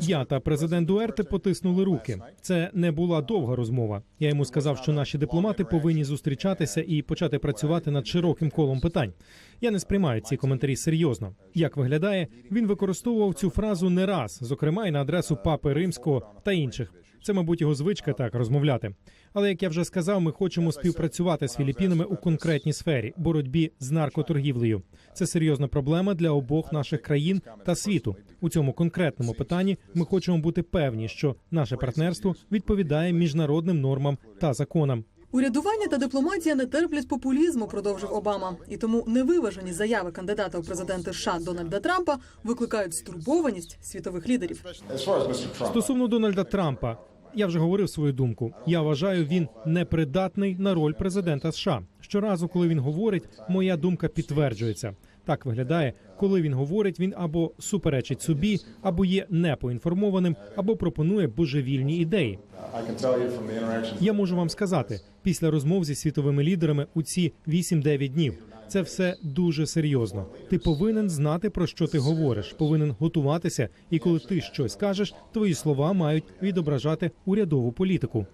Я та президент Дуерте потиснули руки. Це не була довга розмова. Я йому сказав, що наші дипломати повинні зустрічатися і почати працювати над широким колом питань. Я не сприймаю ці коментарі серйозно. Як виглядає, він використовував цю фразу не раз, зокрема й на адресу папи римського та інших. Це, мабуть, його звичка так розмовляти. Але як я вже сказав, ми хочемо співпрацювати з Філіппінами у конкретній сфері боротьбі з наркоторгівлею. Це серйозна проблема для обох наших країн та світу. У цьому конкретному питанні ми хочемо бути певні, що наше партнерство відповідає міжнародним нормам та законам. Урядування та дипломатія не терплять популізму, продовжив Обама. І тому невиважені заяви кандидата у президенти США Дональда Трампа викликають стурбованість світових лідерів. Стосовно Дональда Трампа, я вже говорив свою думку. Я вважаю, він непридатний на роль президента США. Щоразу, коли він говорить, моя думка підтверджується. Так виглядає, коли він говорить, він або суперечить собі, або є непоінформованим, або пропонує божевільні ідеї. Я можу вам сказати, після розмов зі світовими лідерами у ці 8-9 днів. Це все дуже серйозно. Ти повинен знати про що ти говориш, повинен готуватися. І коли ти щось кажеш, твої слова мають відображати урядову політику.